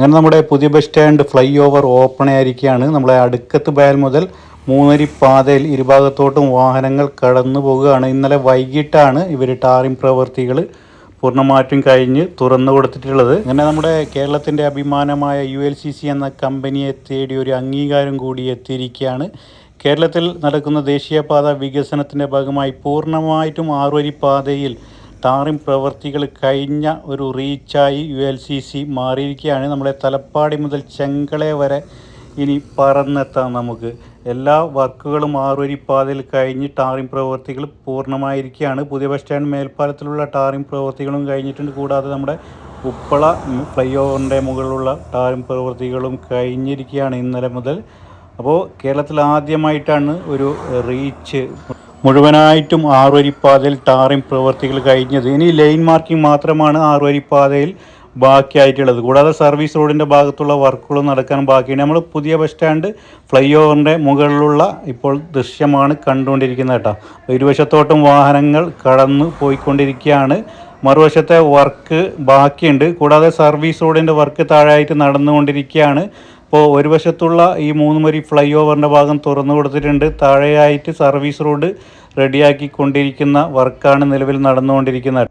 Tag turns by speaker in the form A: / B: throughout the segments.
A: അങ്ങനെ നമ്മുടെ പുതിയ bus stand flyover open ആയിരിക്കുകയാണ്. നമ്മളെ അടുക്കത്ത് ബയൽ മുതൽ മൂന്നരി പാതയിൽ ഇരുഭാഗത്തോട്ടും വാഹനങ്ങൾ കടന്നു പോകുകയാണ്. ഇന്നലെ വൈകിട്ടാണ് ഇവർ ടാറിംഗ് പ്രവൃത്തികൾ പൂർണമായിട്ടും കഴിഞ്ഞ് തുറന്നു കൊടുത്തിട്ടുള്ളത്. അങ്ങനെ നമ്മുടെ കേരളത്തിന്റെ അഭിമാനമായ യു എൽ സി സി എന്ന കമ്പനിയെ തേടി ഒരു അംഗീകാരം കൂടി എത്തിയിരിക്കുകയാണ്. കേരളത്തിൽ നടക്കുന്ന ദേശീയപാത വികസനത്തിന്റെ ഭാഗമായി പൂർണമായിട്ടും ആറുവരി പാതയിൽ ടാറിംഗ് പ്രവൃത്തികൾ കഴിഞ്ഞ ഒരു റീച്ചായി യു എൽ സി സി മാറിയിരിക്കുകയാണ്. നമ്മുടെ തലപ്പാടി മുതൽ ചെങ്കളെ വരെ ഇനി പറന്നെത്താം നമുക്ക്. എല്ലാ വർക്കുകളും ആറുവരി പാതയിൽ കഴിഞ്ഞ് ടാറിംഗ് പ്രവൃത്തികൾ പൂർണമായിരിക്കുകയാണ്. പുതിയ ബസ് സ്റ്റാൻഡ് മേൽപ്പാലത്തിലുള്ള ടാറിംഗ് പ്രവൃത്തികളും കഴിഞ്ഞിട്ടുണ്ട്. കൂടാതെ നമ്മുടെ ഉപ്പള ഫ്ലൈ ഓവറിന്റെ മുകളിലുള്ള ടാറിംഗ് പ്രവൃത്തികളും കഴിഞ്ഞിരിക്കുകയാണ് ഇന്നലെ മുതൽ. അപ്പോൾ കേരളത്തിൽ ആദ്യമായിട്ടാണ് ഒരു റീച്ച് മുഴുവനായിട്ടും ആറുവരിപ്പാതയിൽ ടാറിംഗ് പ്രവൃത്തികൾ കഴിഞ്ഞത്. ഇനി ലൈൻ മാർക്കിംഗ് മാത്രമാണ് ആറുവരിപ്പാതയിൽ ബാക്കിയായിട്ടുള്ളത്. കൂടാതെ സർവീസ് റോഡിന്റെ ഭാഗത്തുള്ള വർക്കുകളും നടക്കാൻ ബാക്കിയുണ്ട്. നമ്മൾ പുതിയ ബസ് സ്റ്റാൻഡ് ഫ്ലൈ ഓവറിന്റെ മുകളിലുള്ള ഇപ്പോൾ ദൃശ്യമാണ് കണ്ടുകൊണ്ടിരിക്കുന്നത് കേട്ടോ. ഇരുവശത്തോട്ടും വാഹനങ്ങൾ കടന്നു പോയിക്കൊണ്ടിരിക്കുകയാണ്. മറുവശത്തെ വർക്ക് ബാക്കിയുണ്ട്. കൂടാതെ സർവീസ് റോഡിന്റെ വർക്ക് താഴെയായിട്ട് നടന്നുകൊണ്ടിരിക്കുകയാണ്. അപ്പോൾ ഒരു വശത്തുള്ള ഈ മൂന്ന് വരി ഫ്ലൈ ഓവറിന്റെ ഭാഗം തുറന്നു കൊടുത്തിട്ടുണ്ട്. താഴെയായിട്ട് സർവീസ് റോഡ് റെഡിയാക്കിക്കൊണ്ടിരിക്കുന്ന വർക്കാണ് നിലവിൽ നടന്നുകൊണ്ടിരിക്കുന്നത്.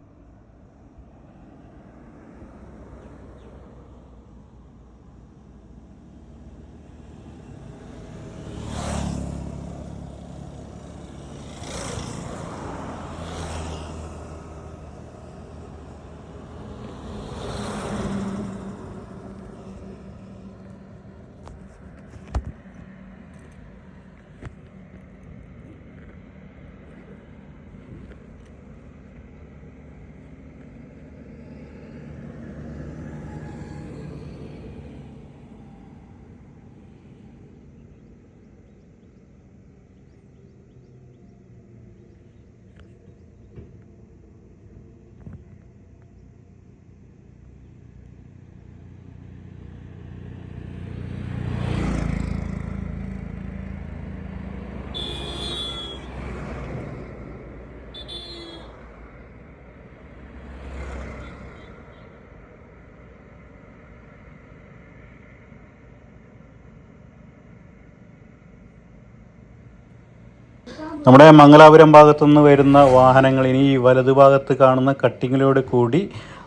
A: നമ്മുടെ മംഗലാപുരം ഭാഗത്തുനിന്ന് വരുന്ന വാഹനങ്ങൾ ഇനി ഈ വലതുഭാഗത്ത് കാണുന്ന കട്ടിങ്ങിലൂടെ കൂടി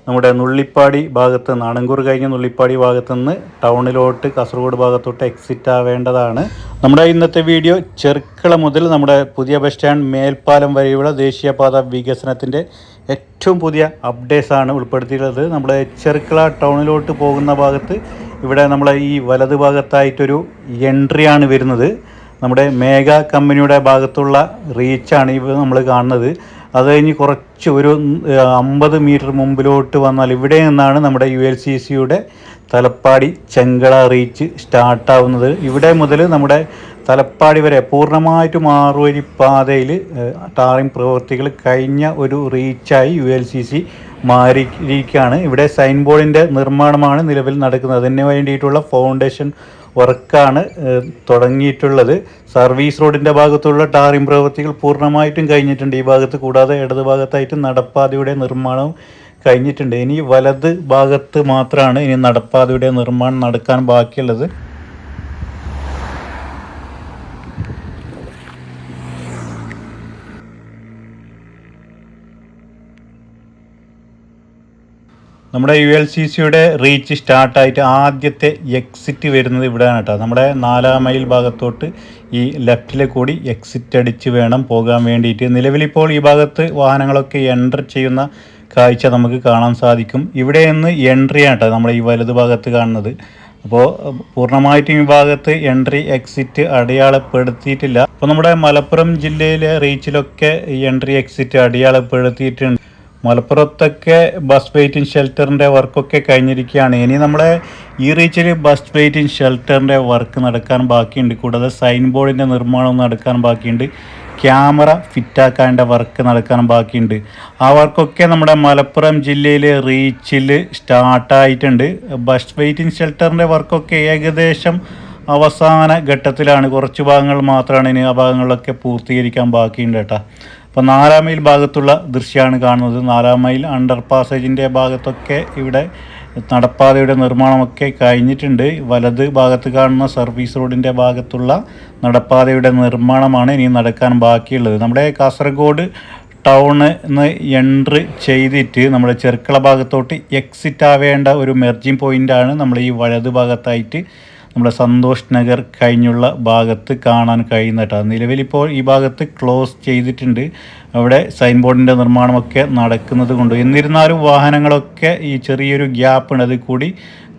A: നമ്മുടെ നുള്ളിപ്പാടി ഭാഗത്ത് നാണങ്കൂർ കഴിഞ്ഞ നുള്ളിപ്പാടി ഭാഗത്ത് നിന്ന് ടൗണിലോട്ട് കാസർഗോഡ് ഭാഗത്തോട്ട് എക്സിറ്റ് ആവേണ്ടതാണ്. നമ്മുടെ ഇന്നത്തെ വീഡിയോ ചെർക്കള മുതൽ നമ്മുടെ പുതിയ ബസ് സ്റ്റാൻഡ് മേൽപ്പാലം വരെയുള്ള ദേശീയപാത വികസനത്തിന്റെ ഏറ്റവും പുതിയ അപ്ഡേറ്റ്സ് ആണ് ഉൾപ്പെടുത്തിയിട്ടുള്ളത്. നമ്മുടെ ചെർക്കള ടൗണിലോട്ട് പോകുന്ന ഭാഗത്ത് ഇവിടെ നമ്മളെ ഈ വലത് ഭാഗത്തായിട്ടൊരു എൻട്രിയാണ് വരുന്നത്. നമ്മുടെ മേഘ കമ്പനിയുടെ ഭാഗത്തുള്ള റീച്ചാണ് ഇവ നമ്മൾ കാണുന്നത്. അത് കഴിഞ്ഞ് കുറച്ച് ഒരു അമ്പത് മീറ്റർ മുമ്പിലോട്ട് വന്നാൽ ഇവിടെ നിന്നാണ് നമ്മുടെ യു എൽ സി സിയുടെ തലപ്പാടി ചെങ്കള റീച്ച് സ്റ്റാർട്ടാവുന്നത്. ഇവിടെ മുതൽ നമ്മുടെ തലപ്പാടി വരെ പൂർണമായിട്ടും ആറുവരി പാതയിൽ ടാറിംഗ് പ്രവൃത്തികൾ കഴിഞ്ഞ ഒരു റീച്ചായി യു എൽ സി സി മാറിയിരിക്കുകയാണ് ഇവിടെ സൈൻ ബോർഡിന്റെ നിർമ്മാണമാണ് നിലവിൽ നടക്കുന്നത്. അതിന് വേണ്ടിയിട്ടുള്ള ഫൗണ്ടേഷൻ വർക്കാണ് തുടങ്ങിയിട്ടുള്ളത്. സർവീസ് റോഡിന്റെ ഭാഗത്തുള്ള ടാറിംഗ് പ്രവൃത്തികൾ പൂർണമായിട്ടും കഴിഞ്ഞിട്ടുണ്ട്. ഈ ഭാഗത്ത് കൂടാതെ ഇടത് ഭാഗത്തായിട്ട് നടപ്പാതയുടെ നിർമ്മാണവും കഴിഞ്ഞിട്ടുണ്ട്. ഇനി വലത് ഭാഗത്ത് മാത്രമാണ് ഇനി നടപ്പാതയുടെ നിർമ്മാണം നടക്കാൻ ബാക്കിയുള്ളത്. നമ്മുടെ യു എൽ സി സിയുടെ റീച്ച് സ്റ്റാർട്ടായിട്ട് ആദ്യത്തെ എക്സിറ്റ് വരുന്നത് ഇവിടെയാണ് കേട്ടോ. നമ്മുടെ നാലാം മൈൽ ഭാഗത്തോട്ട് ഈ ലെഫ്റ്റിൽ കൂടി എക്സിറ്റ് അടിച്ച് വേണം പോകാൻ വേണ്ടിയിട്ട്. നിലവിലിപ്പോൾ ഈ ഭാഗത്ത് വാഹനങ്ങളൊക്കെ എന്റർ ചെയ്യുന്ന കാഴ്ച നമുക്ക് കാണാൻ സാധിക്കും. ഇവിടെ നിന്ന് എൻട്രി ആണ് കേട്ടോ നമ്മുടെ ഈ വലത് ഭാഗത്ത് കാണുന്നത്. അപ്പോൾ പൂർണമായിട്ടും ഈ ഭാഗത്ത് എൻട്രി എക്സിറ്റ് അടയാളപ്പെടുത്തിയിട്ടില്ല. അപ്പോൾ നമ്മുടെ മലപ്പുറം ജില്ലയിലെ റീച്ചിലൊക്കെ എൻട്രി എക്സിറ്റ് അടയാളപ്പെടുത്തിയിട്ടുണ്ട്. മലപ്പുറത്തൊക്കെ ബസ് വെയിറ്റിംഗ് ഷെൽട്ടറിന്റെ വർക്കൊക്കെ കഴിഞ്ഞിരിക്കുകയാണ്. ഇനി നമ്മളെ ഈ റീച്ചിൽ ബസ് വെയിറ്റിംഗ് ഷെൽട്ടറിന്റെ വർക്ക് നടക്കാൻ ബാക്കിയുണ്ട്. കൂടാതെ സൈൻ ബോർഡിന്റെ നിർമ്മാണം നടക്കാൻ ബാക്കിയുണ്ട്. ക്യാമറ ഫിറ്റാക്കാന്റെ വർക്ക് നടക്കാൻ ബാക്കിയുണ്ട്. ആ വർക്കൊക്കെ നമ്മുടെ മലപ്പുറം ജില്ലയിൽ റീച്ചിൽ സ്റ്റാർട്ടായിട്ടുണ്ട് ബസ് വെയിറ്റിംഗ് ഷെൽട്ടറിന്റെ വർക്കൊക്കെ ഏകദേശം അവസാന ഘട്ടത്തിലാണ്. കുറച്ച് ഭാഗങ്ങൾ മാത്രമാണ് ഇനി ആ ഭാഗങ്ങളിലൊക്കെ പൂർത്തീകരിക്കാൻ ബാക്കിയുണ്ട് കേട്ടോ. അപ്പോൾ നാലാം മൈൽ ഭാഗത്തുള്ള ദൃശ്യമാണ് കാണുന്നത്. നാലാം മൈൽ അണ്ടർ പാസേജിന്റെ ഭാഗത്തൊക്കെ ഇവിടെ നടപ്പാതയുടെ നിർമ്മാണമൊക്കെ കഴിഞ്ഞിട്ടുണ്ട്. വലത് ഭാഗത്ത് കാണുന്ന സർവീസ് റോഡിന്റെ ഭാഗത്തുള്ള നടപ്പാതയുടെ നിർമ്മാണമാണ് ഇനി നടക്കാൻ ബാക്കിയുള്ളത്. നമ്മുടെ കാസർഗോഡ് ടൗണ് എന്ന് എൻട്രി ചെയ്തിട്ട് നമ്മുടെ ചെർക്കള ഭാഗത്തോട്ട് എക്സിറ്റ് ആവേണ്ട ഒരു മെർജിങ് പോയിന്റാണ് നമ്മൾ ഈ വലത് ഭാഗത്തായിട്ട് നമ്മുടെ സന്തോഷ് നഗർ കഴിഞ്ഞുള്ള ഭാഗത്ത് കാണാൻ കഴിയുന്ന കേട്ടോ നിലവിലിപ്പോൾ ഈ ഭാഗത്ത് ക്ലോസ് ചെയ്തിട്ടുണ്ട്. അവിടെ സൈൻ ബോർഡിന്റെ നിർമ്മാണമൊക്കെ നടക്കുന്നത് കൊണ്ട്. എന്നിരുന്നാലും വാഹനങ്ങളൊക്കെ ഈ ചെറിയൊരു ഗ്യാപ്പ് ഉണ്ട്. അതിൽ കൂടി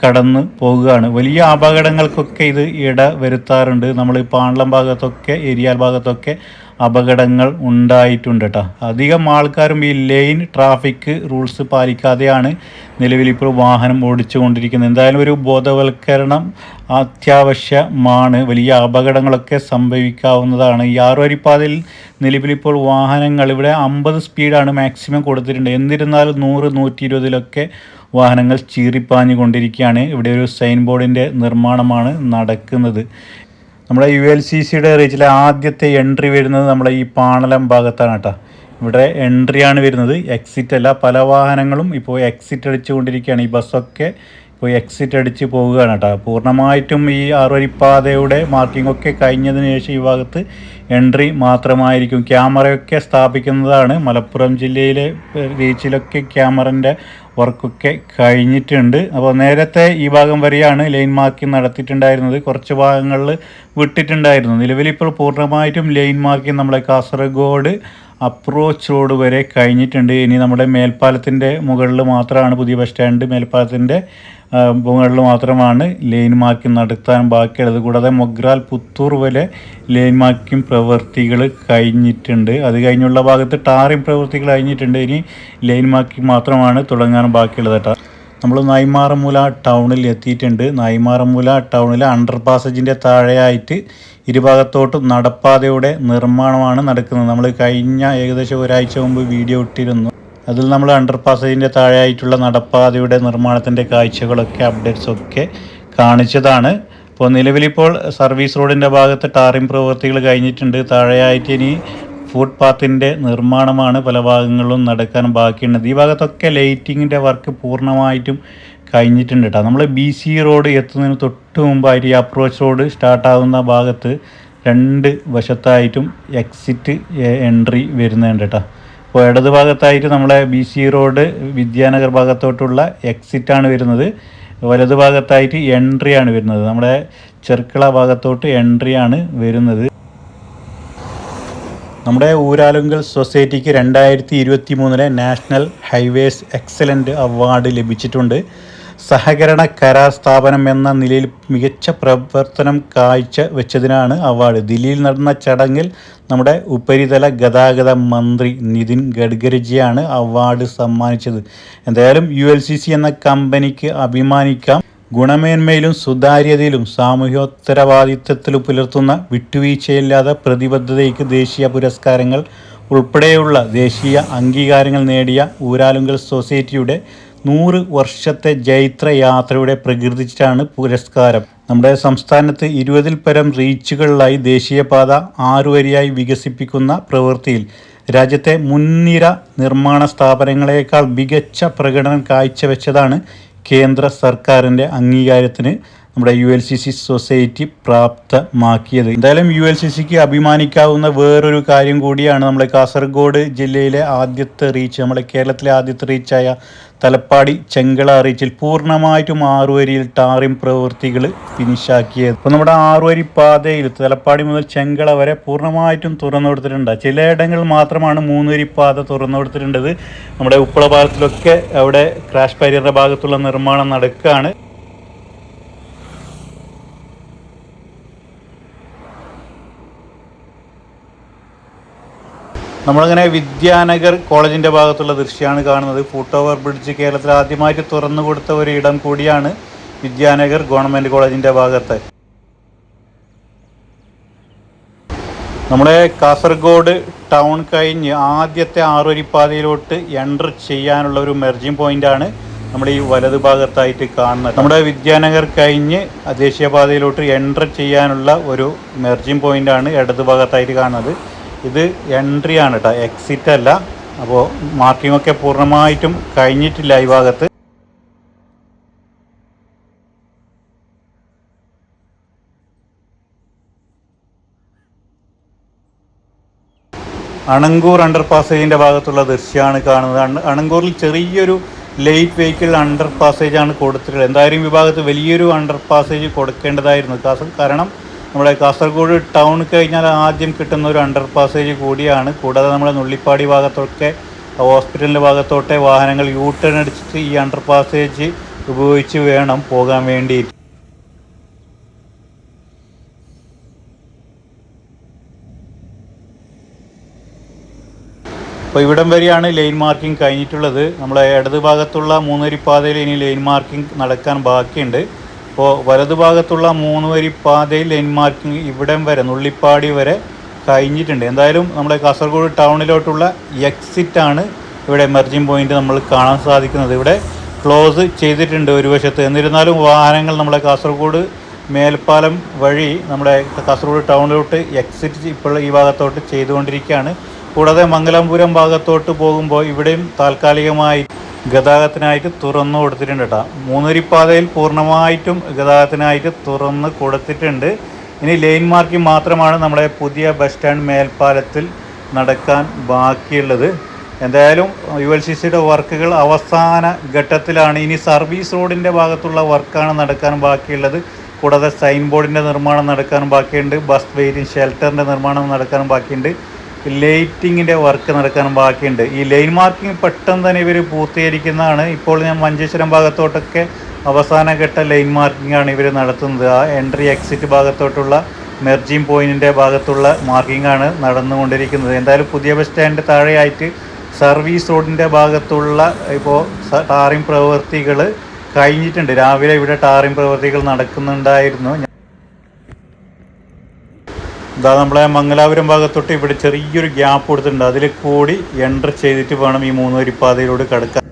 A: കടന്ന് പോകുകയാണ്. വലിയ അപകടങ്ങൾക്കൊക്കെ ഇത് ഇട വരുത്താറുണ്ട് നമ്മൾ പാണ്ഡം ഭാഗത്തൊക്കെ ഏരിയാൽ ഭാഗത്തൊക്കെ അപകടങ്ങൾ ഉണ്ടായിട്ടുണ്ട് കേട്ടോ അധികം ആൾക്കാരും ഈ ലെയിൻ ട്രാഫിക് റൂൾസ് പാലിക്കാതെയാണ് നിലവിൽ ഇപ്പോൾ വാഹനം ഓടിച്ചുകൊണ്ടിരിക്കുന്നത്. എന്തായാലും ഒരു ബോധവൽക്കരണം അത്യാവശ്യമാണ്. വലിയ അപകടങ്ങളൊക്കെ സംഭവിക്കാവുന്നതാണ്. ഈ ആറുവരിപ്പാതയിൽ നിലവിലിപ്പോൾ വാഹനങ്ങൾ ഇവിടെ അമ്പത് സ്പീഡാണ് മാക്സിമം കൊടുത്തിട്ടുണ്ട്. എന്നിരുന്നാലും നൂറ് നൂറ്റി ഇരുപതിലൊക്കെ വാഹനങ്ങൾ ചീറിപ്പാഞ്ഞു കൊണ്ടിരിക്കുകയാണ് ഇവിടെ ഒരു സൈൻ ബോർഡിന്റെ നിർമ്മാണമാണ് നടക്കുന്നത്. നമ്മുടെ യു എൽ സി സിയുടെ റീച്ചിലെ ആദ്യത്തെ എൻട്രി വരുന്നത് നമ്മുടെ ഈ പാണലം ഭാഗത്താണ് കേട്ടോ. ഇവിടെ എൻട്രിയാണ് വരുന്നത്. എക്സിറ്റ് അല്ല. പല വാഹനങ്ങളും ഇപ്പോൾ എക്സിറ്റ് അടിച്ചുകൊണ്ടിരിക്കുകയാണ്. ഈ ബസ്സൊക്കെ ഇപ്പോൾ എക്സിറ്റ് അടിച്ച് പോവുകയാണ് കേട്ടോ. പൂർണമായിട്ടും ഈ ആറുവരിപ്പാതയുടെ മാർക്കിംഗ് ഒക്കെ കഴിഞ്ഞതിന് ശേഷം ഈ ഭാഗത്ത് എൻട്രി മാത്രമായിരിക്കും. ക്യാമറയൊക്കെ സ്ഥാപിക്കുന്നതാണ്. മലപ്പുറം ജില്ലയിലെ ബീച്ചിലൊക്കെ ക്യാമറന്റെ വർക്കൊക്കെ കഴിഞ്ഞിട്ടുണ്ട്. അപ്പോൾ നേരത്തെ ഈ ഭാഗം വരെയാണ് ലൈൻ മാർക്കിംഗ് നടത്തിയിട്ടുണ്ടായിരുന്നത്. കുറച്ച് ഭാഗങ്ങളിൽ വിട്ടിട്ടുണ്ടായിരുന്നു. നിലവിലിപ്പോൾ പൂർണമായിട്ടും ലൈൻ മാർക്കിംഗ് നമ്മളെ കാസർഗോഡ് അപ്രോച്ച് റോഡ് വരെ കഴിഞ്ഞിട്ടുണ്ട്. ഇനി നമ്മുടെ മേൽപ്പാലത്തിന്റെ മുകളിൽ മാത്രമാണ് പുതിയ ബസ് സ്റ്റാൻഡ് മേൽപ്പാലത്തിന്റെ മുകളിൽ മാത്രമാണ് ലൈൻ മാർക്കിംഗ് നടത്താൻ ബാക്കിയുള്ളത്. കൂടാതെ മൊഗ്രാൽ പുത്തൂർ വരെ ലൈൻ മാർക്കിംഗ് പ്രവൃത്തികൾ കഴിഞ്ഞിട്ടുണ്ട്. അത് കഴിഞ്ഞുള്ള ഭാഗത്ത് ടാറിംഗ് പ്രവൃത്തികൾ കഴിഞ്ഞിട്ടുണ്ട്. ഇനി ലൈൻ മാർക്കിംഗ് മാത്രമാണ് തുടങ്ങാൻ ബാക്കിയുള്ളത് കേട്ടോ നമ്മൾ നൈമാറമൂല ടൗണിൽ എത്തിയിട്ടുണ്ട്. നൈമാറമൂല ടൗണിലെ അണ്ടർ പാസേജിന്റെ താഴെയായിട്ട് ഇരുഭാഗത്തോട്ടും നടപ്പാതയുടെ നിർമ്മാണമാണ് നടക്കുന്നത്. നമ്മൾ കഴിഞ്ഞ ഏകദേശം ഒരാഴ്ച മുമ്പ് വീഡിയോ ഇട്ടിരുന്നു. അതിൽ നമ്മൾ അണ്ടർ പാസേജിന്റെ താഴെയായിട്ടുള്ള നടപ്പാതയുടെ നിർമ്മാണത്തിന്റെ കാഴ്ചകളൊക്കെ അപ്ഡേറ്റ്സ് ഒക്കെ കാണിച്ചതാണ്. ഇപ്പോൾ നിലവിലിപ്പോൾ സർവീസ് റോഡിന്റെ ഭാഗത്ത് ടാറിംഗ് പ്രവൃത്തികൾ കഴിഞ്ഞിട്ടുണ്ട്. താഴെയായിട്ട് ഇനി ഫുഡ് പാത്തിന്റെ നിർമ്മാണമാണ് പല ഭാഗങ്ങളിലും നടക്കാൻ ബാക്കിയുള്ളത്. ഈ ഭാഗത്തൊക്കെ ലൈറ്റിങ്ങിന്റെ വർക്ക് പൂർണമായിട്ടും കഴിഞ്ഞിട്ടുണ്ട് കേട്ടോ നമ്മൾ ബി സി റോഡ് എത്തുന്നതിന് തൊട്ട് മുമ്പായിട്ട് ഈ അപ്രോച്ച് റോഡ് സ്റ്റാർട്ടാകുന്ന ഭാഗത്ത് രണ്ട് വശത്തായിട്ടും എക്സിറ്റ് എൻട്രി വരുന്നുണ്ട് കേട്ടോ അപ്പോൾ ഇടത് ഭാഗത്തായിട്ട് നമ്മളെ ബി സി റോഡ് വിദ്യാനഗർ ഭാഗത്തോട്ടുള്ള എക്സിറ്റാണ് വരുന്നത്. വലത് ഭാഗത്തായിട്ട് എൻട്രി ആണ് വരുന്നത്. നമ്മുടെ ചെർക്കള ഭാഗത്തോട്ട് എൻട്രി ആണ് വരുന്നത്. നമ്മുടെ ഊരാലുങ്കൽ സൊസൈറ്റിക്ക് രണ്ടായിരത്തി ഇരുപത്തി മൂന്നിലെ നാഷണൽ ഹൈവേസ് എക്സലന്റ് അവാർഡ് ലഭിച്ചിട്ടുണ്ട്. സഹകരണ കരാർ സ്ഥാപനം എന്ന നിലയിൽ മികച്ച പ്രവർത്തനം കാഴ്ച വെച്ചതിനാണ് അവാർഡ്. ദില്ലിയിൽ നടന്ന ചടങ്ങിൽ നമ്മുടെ ഉപരിതല ഗതാഗത മന്ത്രി നിതിൻ ഗഡ്കരിജിയാണ് അവാർഡ് സമ്മാനിച്ചത്. എന്തായാലും യു എന്ന കമ്പനിക്ക് അഭിമാനിക്കാം. ഗുണമേന്മയിലും സുതാര്യതയിലും സാമൂഹ്യോത്തരവാദിത്വത്തിലും പുലർത്തുന്ന വിട്ടുവീഴ്ചയില്ലാത്ത പ്രതിബദ്ധതയ്ക്ക് ദേശീയ പുരസ്കാരങ്ങൾ ഉൾപ്പെടെയുള്ള ദേശീയ അംഗീകാരങ്ങൾ നേടിയ ഊരാലുങ്കൽ സൊസൈറ്റിയുടെ നൂറ് വർഷത്തെ ജൈത്ര യാത്രയുടെ പ്രകീർത്തിച്ചാണ് പുരസ്കാരം. നമ്മുടെ സംസ്ഥാനത്ത് ഇരുപതിൽ പരം റീച്ചുകളിലായി ദേശീയപാത ആറുവരിയായി വികസിപ്പിക്കുന്ന പ്രവൃത്തിയിൽ രാജ്യത്തെ മുൻനിര നിർമ്മാണ സ്ഥാപനങ്ങളെക്കാൾ മികച്ച പ്രകടനം കാഴ്ചവെച്ചതാണ് കേന്ദ്ര സർക്കാരിന്റെ അംഗീകാരത്തിന് നമ്മുടെ U L C C society പ്രാപ്തമാക്കിയത്. എന്തായാലും യു എൽ സി സിക്ക് അഭിമാനിക്കാവുന്ന വേറൊരു കാര്യം കൂടിയാണ് നമ്മുടെ കാസർഗോഡ് ജില്ലയിലെ ആദ്യത്തെ റീച്ച് നമ്മുടെ കേരളത്തിലെ ആദ്യത്തെ റീച്ചായ തലപ്പാടി ചെങ്കള റീച്ചിൽ പൂർണമായിട്ടും ആറുവരിയിൽ ടാറിംഗ് പ്രവൃത്തികൾ ഫിനിഷാക്കിയത്. അപ്പോൾ നമ്മുടെ ആറുവരി പാതയിൽ തലപ്പാടി മുതൽ ചെങ്കള വരെ പൂർണമായിട്ടും തുറന്നു കൊടുത്തിട്ടുണ്ട് ചിലയിടങ്ങളിൽ മാത്രമാണ് മൂന്നുവരി പാത തുറന്നു കൊടുത്തിട്ടുണ്ടത് നമ്മുടെ ഉപ്പള പാലത്തിലൊക്കെ അവിടെ ക്രാഷ് ബാരിയറുടെ ഭാഗത്തുള്ള നിർമ്മാണം നടക്കുകയാണ് നമ്മളങ്ങനെ വിദ്യാനഗർ കോളേജിന്റെ ഭാഗത്തുള്ള ദൃശ്യമാണ് കാണുന്നത്. ഫൂട്ട് ഓവർ ബ്രിഡ്ജ് കേരളത്തിൽ ആദ്യമായിട്ട് തുറന്നു കൊടുത്ത ഒരു ഇടം കൂടിയാണ് വിദ്യാനഗർ ഗവൺമെന്റ് കോളേജിന്റെ ഭാഗത്ത്. നമ്മുടെ കാസർഗോഡ് ടൗൺ കഴിഞ്ഞ് ആദ്യത്തെ ആറുവരിപ്പാതയിലോട്ട് എന്റർ ചെയ്യാനുള്ള ഒരു മെർജിങ് പോയിന്റാണ് നമ്മൾ ഈ വലത് ഭാഗത്തായിട്ട് കാണുന്നത്. നമ്മുടെ വിദ്യാനഗർ കഴിഞ്ഞ് ദേശീയപാതയിലോട്ട് എന്റർ ചെയ്യാനുള്ള ഒരു മെർജിങ് പോയിന്റാണ് ഇടത് ഭാഗത്തായിട്ട് കാണുന്നത്. ഇത് എൻട്രി ആണ് കേട്ടോ എക്സിറ്റ് അല്ല. അപ്പോൾ മാർക്കിംഗ് ഒക്കെ പൂർണമായിട്ടും കഴിഞ്ഞിട്ടില്ല ഈ ഭാഗത്ത്. അണങ്കൂർ അണ്ടർ പാസേജിന്റെ ഭാഗത്തുള്ള ദൃശ്യമാണ് കാണുന്നത്. അണങ്കൂറിൽ ചെറിയൊരു ലൈറ്റ് വെഹിക്കിൾ അണ്ടർ പാസേജാണ് കൊടുത്തിട്ടുള്ളത്. എന്തായാലും വിഭാഗത്ത് വലിയൊരു അണ്ടർ പാസേജ് കൊടുക്കേണ്ടതായിരുന്നു കാരണം നമ്മുടെ കാസർഗോഡ് ടൗൺ കഴിഞ്ഞാൽ ആദ്യം കിട്ടുന്ന ഒരു അണ്ടർ പാസേജ് കൂടിയാണ്. കൂടാതെ നമ്മുടെ നുള്ളിപ്പാടി ഭാഗത്തൊക്കെ ഹോസ്പിറ്റലിന്റെ ഭാഗത്തോട്ടെ വാഹനങ്ങൾ യൂ ടേൺ അടിച്ചിട്ട് ഈ അണ്ടർ പാസേജ് ഉപയോഗിച്ച് വേണം പോകാൻ വേണ്ടി അപ്പോൾ ഇവിടം വരെയാണ് ലൈൻ മാർക്കിംഗ് കഴിഞ്ഞിട്ടുള്ളത്. നമ്മളെ ഇടത് ഭാഗത്തുള്ള മൂന്നരിപ്പാതയിൽ പാതയിൽ ഇനി ലൈൻ മാർക്കിംഗ് നടക്കാൻ ബാക്കിയുണ്ട്. അപ്പോൾ വലതുഭാഗത്തുള്ള മൂന്ന് വരി പാതയിൽ ലൈൻ മാർക്കിംഗ് ഇവിടം വരെ നുള്ളിപ്പാടി വരെ കഴിഞ്ഞിട്ടുണ്ട്. എന്തായാലും നമ്മുടെ കാസർഗോഡ് ടൗണിലോട്ടുള്ള എക്സിറ്റ് ആണ് ഇവിടെ എമർജിംഗ് പോയിന്റ് നമ്മൾ കാണാൻ സാധിക്കുന്നത്. ഇവിടെ ക്ലോസ് ചെയ്തിട്ടുണ്ട് ഒരു വശത്ത്. എന്നിരുന്നാലും വാഹനങ്ങൾ നമ്മുടെ കാസർഗോഡ് മേൽപ്പാലം വഴി നമ്മുടെ കാസർഗോഡ് ടൗണിലോട്ട് എക്സിറ്റ് ഇപ്പോൾ ഈ ഭാഗത്തോട്ട് ചെയ്തുകൊണ്ടിരിക്കുകയാണ്. കൂടാതെ മംഗലാപുരം ഭാഗത്തോട്ട് പോകുമ്പോൾ ഇവിടെയും താൽക്കാലികമായി ഗതാഗതത്തിനായിട്ട് തുറന്നു കൊടുത്തിട്ടുണ്ട് കേട്ടോ. മൂന്നൂരിപ്പാതയിൽ പൂർണമായിട്ടും ഗതാഗതത്തിനായിട്ട് തുറന്ന് കൊടുത്തിട്ടുണ്ട്. ഇനി ലൈൻ മാർക്കിംഗ് മാത്രമാണ് നമ്മുടെ പുതിയ ബസ് സ്റ്റാൻഡ് മേൽപ്പാലത്തിൽ നടക്കാൻ ബാക്കിയുള്ളത്. എന്തായാലും യു എൽ സി സിയുടെ വർക്കുകൾ അവസാന ഘട്ടത്തിലാണ്. ഇനി സർവീസ് റോഡിന്റെ ഭാഗത്തുള്ള വർക്കാണ് നടക്കാൻ ബാക്കിയുള്ളത്. കൂടാതെ സൈൻ ബോർഡിന്റെ നിർമ്മാണം നടക്കാൻ ബാക്കിയുണ്ട്. ബസ് വെയിറ്റിംഗ് ഷെൽട്ടറിന്റെ നിർമ്മാണം നടക്കാൻ ബാക്കിയുണ്ട്. ലൈറ്റിങ്ങിന്റെ വർക്ക് നടക്കാൻ ബാക്കിയുണ്ട്. ഈ ലൈൻ മാർക്കിംഗ് പെട്ടെന്ന് തന്നെ ഇവർ പൂർത്തീകരിക്കുന്നതാണ്. ഇപ്പോൾ ഞാൻ മഞ്ചേശ്വരം ഭാഗത്തോട്ടൊക്കെ അവസാനഘട്ട ലൈൻ മാർക്കിംഗ് ആണ് ഇവർ നടത്തുന്നത്. ആ എൻട്രി എക്സിറ്റ് ഭാഗത്തോട്ടുള്ള മെർജിങ് പോയിന്റിന്റെ ഭാഗത്തുള്ള മാർക്കിംഗ് ആണ് നടന്നുകൊണ്ടിരിക്കുന്നത്. എന്തായാലും പുതിയ ബസ് സ്റ്റാൻഡ് താഴെയായിട്ട് സർവീസ് റോഡിന്റെ ഭാഗത്തുള്ള ഇപ്പോൾ ടാറിംഗ് പ്രവൃത്തികൾ കഴിഞ്ഞിട്ടുണ്ട്. രാവിലെ ഇവിടെ ടാറിംഗ് പ്രവൃത്തികൾ നടക്കുന്നുണ്ടായിരുന്നു. ഇതാ നമ്മളെ മംഗലാപുരം ഭാഗത്തോട്ട് ഇവിടെ ചെറിയൊരു ഗ്യാപ്പ് കൊടുത്തിട്ടുണ്ട്. അതിൽ കൂടി എന്റർ ചെയ്തിട്ട് വേണം ഈ മൂന്ന് വരിപ്പാതയിലൂടെ കിടക്കാൻ.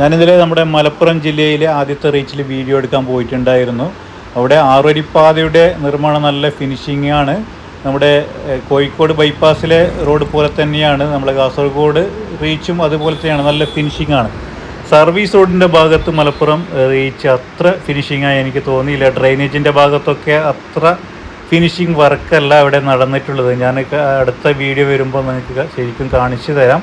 A: ഞാനിതിലെ നമ്മുടെ മലപ്പുറം ജില്ലയിലെ ആദ്യത്തെ റീച്ചിൽ വീഡിയോ എടുക്കാൻ പോയിട്ടുണ്ടായിരുന്നു. അവിടെ ആറുവരിപ്പാതയുടെ നിർമ്മാണം നല്ല ഫിനിഷിംഗ് ആണ്. നമ്മുടെ കോഴിക്കോട് ബൈപ്പാസിലെ റോഡ് പോലെ തന്നെയാണ് നമ്മുടെ കാസർഗോഡ് റീച്ചും അതുപോലെ തന്നെയാണ്. നല്ല ഫിനിഷിംഗ് ആണ് സർവീസ് റോഡിന്റെ ഭാഗത്ത് മലപ്പുറം റീച്ച് അത്ര ഫിനിഷിംഗ് ആയി എനിക്ക് തോന്നിയില്ല. ഡ്രൈനേജിന്റെ ഭാഗത്തൊക്കെ അത്ര ഫിനിഷിംഗ് വർക്കല്ല അവിടെ നടന്നിട്ടുള്ളത്. ഞാൻ അടുത്ത വീഡിയോ വരുമ്പോൾ നിങ്ങൾക്ക് ശരിക്കും കാണിച്ചു തരാം.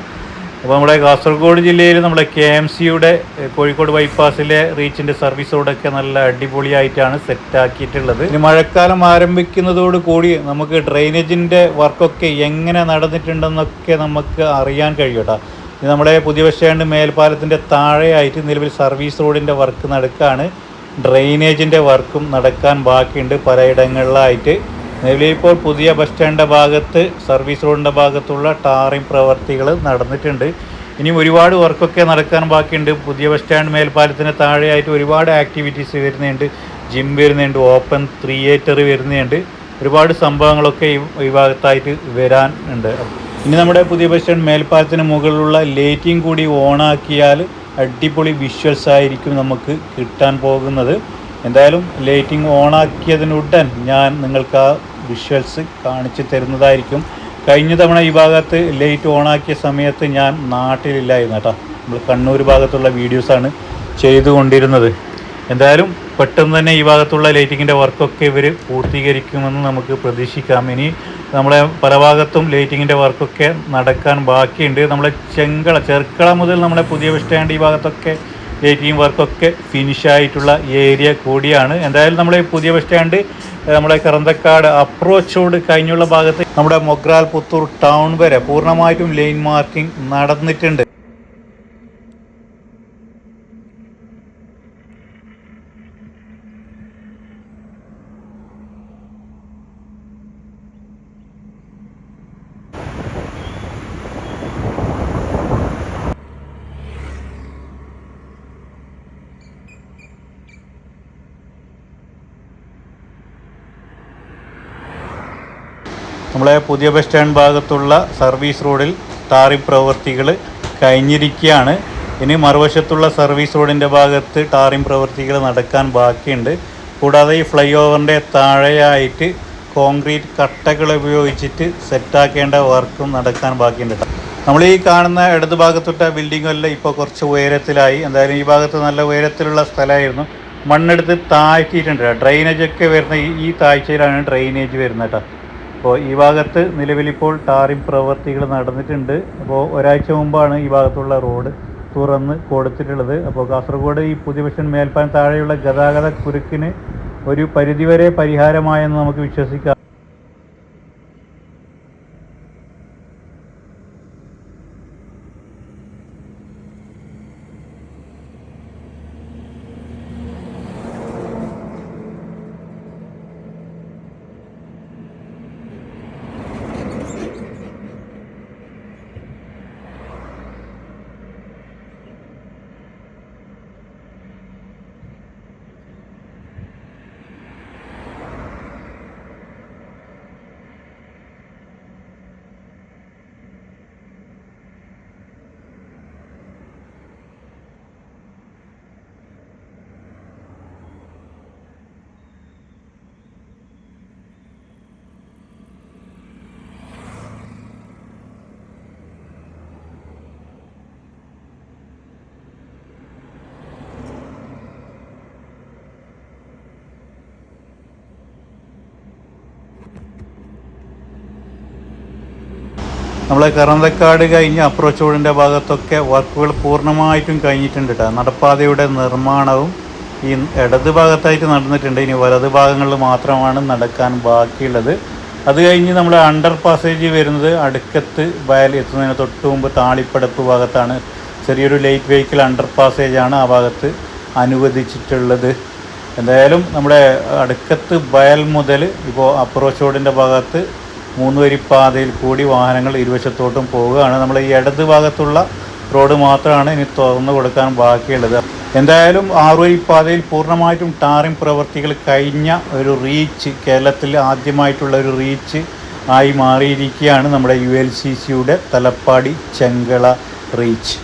A: അപ്പോൾ നമ്മുടെ കാസർഗോഡ് ജില്ലയിൽ നമ്മുടെ കെ എം സിയുടെ കോഴിക്കോട് ബൈപ്പാസിലെ റീച്ചിന്റെ സർവീസ് റോഡൊക്കെ നല്ല അടിപൊളിയായിട്ടാണ് സെറ്റാക്കിയിട്ടുള്ളത്. ഇനി മഴക്കാലം ആരംഭിക്കുന്നതോട് കൂടി നമുക്ക് ഡ്രെയിനേജിന്റെ വർക്കൊക്കെ എങ്ങനെ നടന്നിട്ടുണ്ടെന്നൊക്കെ നമുക്ക് അറിയാൻ കഴിയും കേട്ടോ. നമ്മുടെ പുതിയ ബസ് മേൽപ്പാലത്തിന്റെ താഴെയായിട്ട് നിലവിൽ സർവീസ് റോഡിന്റെ വർക്ക് നടക്കുകയാണ് ഡ്രെയിനേജിന്റെ വർക്കും നടക്കാൻ ബാക്കിയുണ്ട് പലയിടങ്ങളിലായിട്ട്. നിലവിൽ ഇപ്പോൾ പുതിയ ബസ് സ്റ്റാൻഡിന്റെ ഭാഗത്ത് സർവീസ് റോഡിന്റെ ഭാഗത്തുള്ള ടാറിംഗ് പ്രവർത്തികൾ നടന്നിട്ടുണ്ട്. ഇനിയും ഒരുപാട് വർക്കൊക്കെ നടക്കാൻ ബാക്കിയുണ്ട്. പുതിയ ബസ് സ്റ്റാൻഡ് മേൽപ്പാലത്തിന് താഴെയായിട്ട് ഒരുപാട് ആക്ടിവിറ്റീസ് വരുന്നുണ്ട്. ജിം വരുന്നുണ്ട് ഓപ്പൺ തിയേറ്റർ വരുന്നുണ്ട്. ഒരുപാട് സംഭവങ്ങളൊക്കെ ഈ ഭാഗത്തായിട്ട് വരാൻ ഉണ്ട്. ഇനി നമ്മുടെ പുതിയ ബസ് സ്റ്റാൻഡ് മേൽപ്പാലത്തിന് മുകളിലുള്ള ലൈറ്റിംഗ് കൂടി ഓണാക്കിയാൽ അടിപൊളി വിഷ്വൽസ് ആയിരിക്കും നമുക്ക് കിട്ടാൻ പോകുന്നത്. എന്തായാലും ലൈറ്റിംഗ് ഓണാക്കിയതിനുടൻ ഞാൻ നിങ്ങൾക്ക് ആ വിഷ്വൽസ് കാണിച്ചു തരുന്നതായിരിക്കും. കഴിഞ്ഞ തവണ ഈ ഭാഗത്ത് ലൈറ്റ് ഓണാക്കിയ സമയത്ത് ഞാൻ നാട്ടിലില്ലായിരുന്നു കേട്ടോ. നമ്മൾ കണ്ണൂർ ഭാഗത്തുള്ള വീഡിയോസാണ് ചെയ്തുകൊണ്ടിരുന്നത്. എന്തായാലും പെട്ടെന്ന് തന്നെ ഈ ഭാഗത്തുള്ള ലൈറ്റിങ്ങിന്റെ വർക്കൊക്കെ ഇവർ പൂർത്തീകരിക്കുമെന്ന് നമുക്ക് പ്രതീക്ഷിക്കാം. ഇനി നമ്മളെ പല ഭാഗത്തും ലൈറ്റിങ്ങിന്റെ വർക്കൊക്കെ നടക്കാൻ ബാക്കിയുണ്ട്. നമ്മളെ ചെങ്കള ചെർക്കള മുതൽ നമ്മളെ പുതിയ ബസ് സ്റ്റാൻഡ് ഈ ഭാഗത്തൊക്കെ ലൈറ്റിംഗ് വർക്കൊക്കെ ഫിനിഷ് ആയിട്ടുള്ള ഏരിയ കൂടിയാണ്. എന്തായാലും നമ്മളെ പുതിയ ബസ് സ്റ്റാൻഡ് നമ്മുടെ കറന്തക്കാട് അപ്രോച്ചോട് കഴിഞ്ഞുള്ള ഭാഗത്ത് നമ്മുടെ മൊഗ്രാൽ പുത്തൂർ ടൗൺ വരെ പൂർണമായിട്ടും ലൈൻ മാർക്കിംഗ് നടന്നിട്ടുണ്ട്. നമ്മളെ പുതിയ ബസ് സ്റ്റാൻഡ് ഭാഗത്തുള്ള സർവീസ് റോഡിൽ ടാറി പ്രവൃത്തികൾ കഴിഞ്ഞിരിക്കുകയാണ്. ഇനി മറുവശത്തുള്ള സർവീസ് റോഡിന്റെ ഭാഗത്ത് ടാറിംഗ് പ്രവൃത്തികൾ നടക്കാൻ ബാക്കിയുണ്ട്. കൂടാതെ ഈ ഫ്ലൈ ഓവറിന്റെ താഴെയായിട്ട് കോൺക്രീറ്റ് കട്ടകൾ ഉപയോഗിച്ചിട്ട് സെറ്റാക്കേണ്ട വർക്കും നടക്കാൻ ബാക്കിയുണ്ട്. നമ്മൾ ഈ കാണുന്ന ഇടത് ഭാഗത്തൊട്ട ബിൽഡിങ്ങെല്ലാം ഇപ്പോൾ കുറച്ച് ഉയരത്തിലായി. എന്തായാലും ഈ ഭാഗത്ത് നല്ല ഉയരത്തിലുള്ള സ്ഥലമായിരുന്നു. മണ്ണെടുത്ത് താഴ്ത്തിയിട്ടുണ്ട്. ഡ്രെയിനേജ് ഒക്കെ വരുന്ന ഈ താഴ്ചയിലാണ് ഡ്രെയിനേജ് വരുന്നത് കേട്ടോ. അപ്പോൾ ഈ ഭാഗത്ത് നിലവിലിപ്പോൾ ടാറിംഗ് പ്രവൃത്തികൾ നടന്നിട്ടുണ്ട്. അപ്പോൾ ഒരാഴ്ച മുമ്പാണ് ഈ ഭാഗത്തുള്ള റോഡ് തുറന്ന് കൊടുത്തിട്ടുള്ളത്. അപ്പോൾ കാസർഗോഡ് ഈ പുതിയ സ്റ്റാൻഡ് മേൽപ്പാൻ താഴെയുള്ള ഗതാഗത കുരുക്കിന് ഒരു പരിധിവരെ പരിഹാരമായെന്ന് നമുക്ക് വിശ്വസിക്കാം. നമ്മളെ കറന്തക്കാട് കഴിഞ്ഞ് അപ്രോച്ച് റോഡിന്റെ ഭാഗത്തൊക്കെ വർക്കുകൾ പൂർണമായിട്ടും കഴിഞ്ഞിട്ടുണ്ട് കേട്ടോ നടപ്പാതയുടെ നിർമ്മാണവും ഈ ഇടത് ഭാഗത്തായിട്ട് നടന്നിട്ടുണ്ട്. ഇനി വലത് ഭാഗങ്ങളിൽ മാത്രമാണ് നടക്കാൻ ബാക്കിയുള്ളത്. അത് കഴിഞ്ഞ് നമ്മൾ അണ്ടർ പാസേജ് വരുന്നത് അടുക്കത്ത് വയൽ എത്തുന്നതിന് തൊട്ട് മുമ്പ് താളിപ്പടപ്പ് ഭാഗത്താണ്. ചെറിയൊരു ലൈറ്റ് വെഹിക്കിൾ അണ്ടർ പാസേജാണ് ആ ഭാഗത്ത് അനുവദിച്ചിട്ടുള്ളത്. എന്തായാലും നമ്മുടെ അടുക്കത്ത് വയൽ മുതൽ ഇപ്പോൾ അപ്രോച്ച് റോഡിന്റെ ഭാഗത്ത് മൂന്ന് വരി പാതയിൽ കൂടി വാഹനങ്ങൾ ഇരുവശത്തോട്ടും പോവുകയാണ്. നമ്മൾ ഈ ഇടത് ഭാഗത്തുള്ള റോഡ് മാത്രമാണ് ഇനി തുറന്നു കൊടുക്കാൻ ബാക്കിയുള്ളത്. എന്തായാലും ആറുവരി പാതയിൽ പൂർണമായിട്ടും ടാറിംഗ് പ്രവർത്തികൾ കഴിഞ്ഞ ഒരു റീച്ച് കേരളത്തിൽ ആദ്യമായിട്ടുള്ള ഒരു റീച്ച് ആയി മാറിയിരിക്കുകയാണ് നമ്മുടെ യു എൽ സി സിയുടെ തലപ്പാടി ചെങ്കള റീച്ച്.